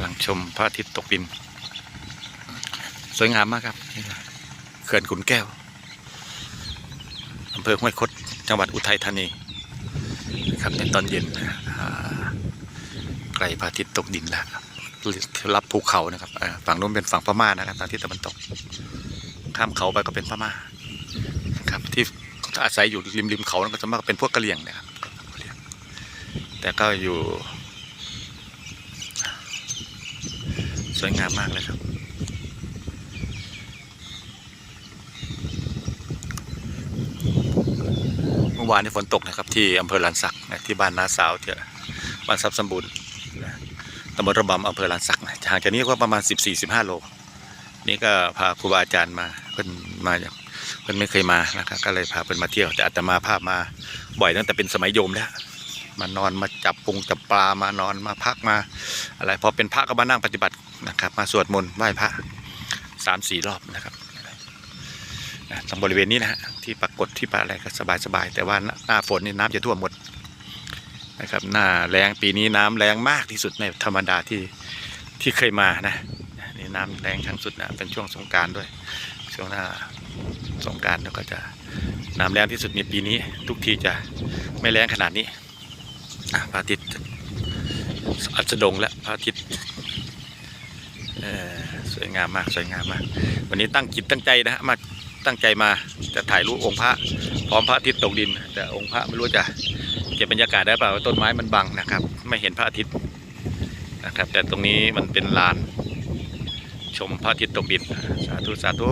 ำลังชมพระอาทิตย์ตกดิน สวยงามมากครับเขื่อนขุนแก้วอำเภอห้วยคดจังหวัดอุทัยธานีครับในตอนเย็นไกลพระอาทิตย์ตกดินแล้วครับรับภูเขานะครับฝั่งนู้นเป็นฝั่งพม่านะครับทางทิศตะวันตก ข้ามเขาไปก็เป็นพม่าครับที่อาศัยอยู่ริมริมเขานั่นก็จะมากเป็นพวกกะเหรี่ยงนะครับแต่ก็อยู่ สวยงามมากเลยครับ เมื่อวานนี้ฝนตกนะครับที่อำเภอลานสักนะที่บ้านน้าสาวที่บ้านทรัพย์สมบูรณ์นะตำบลระบำอำเภอลานสักนะห่างจากนี้ก็ประมาณ 14-15 โล นี่ก็พาครูบาอาจารย์มาเพิ่นมาจากเพิ่นไม่เคยมานะครับก็เลยพาเพิ่นมาเที่ยวแต่อาตมาภาพมาบ่อยตั้งแต่เป็นสมัยโยมแล้ว มานอนมาจับปงจับปลามานอนมาพักมา อะไรพอเป็นพระก็มานั่งปฏิบัตินะครับ มาสวดมนต์ไหว้พระสามสี่รอบนะครับนะตรงบริเวณนี้นะฮะที่ปรากฏที่ปะอะไรก็สบายสบายๆแต่ว่าหน้าฝนนี่น้ำจะท่วมหมดนะครับหน้าแรงปีนี้น้ำแรงมากที่สุดในธรรมดาที่ที่เคยมานะนี่น้ำแรงครั้งสุดนะเป็นช่วงสงการด้วย ช่วงหน้าสงการแล้วก็จะน้ำแรงที่สุดในปีนี้ ทุกทีจะไม่แรงขนาดนี้ พระอาทิตย์อัสดงและพระอาทิตย์สวยงามมากสวยงามมาก วันนี้ตั้งจิตตั้งใจนะฮะมาตั้งใจมาจะถ่ายรูปองค์พระพร้อมพระอาทิตย์ตกดิน แต่องค์พระไม่รู้จะเก็บบรรยากาศได้เปล่าต้นไม้มันบังนะครับ ไม่เห็นพระอาทิตย์นะครับ แต่ตรงนี้มันเป็นลาน ชมพระอาทิตย์ตกดินสาธุสาธุ